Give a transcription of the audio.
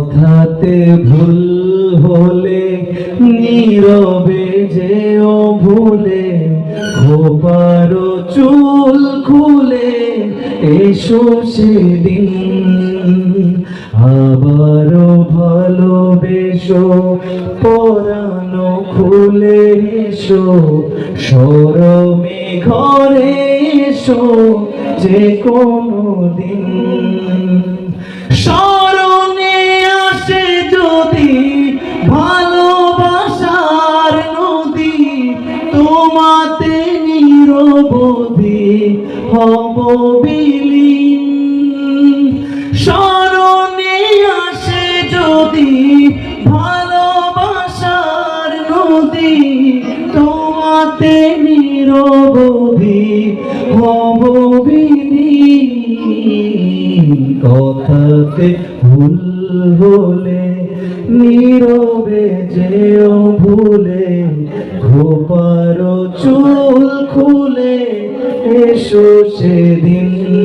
কথাতে ভুল হলে, নীরবে যেও ভুলে খোপারো চুল খুলে, এসো সেদিন। আবারও ভালোবেসো, পরানো খুলে এসো, সরমে ঘরে এসো, যে কোনো দিন। তোমাতে নিরবধি হব বিলীন। স্মরণে আসে যদি ভালোবাসার নদী, তোমাতে নিরবধি হব বিলীন। কথাতে ভুল হলে নীরবে যেও ভুলে খোপারো চুল খুলে এসো সেদিন।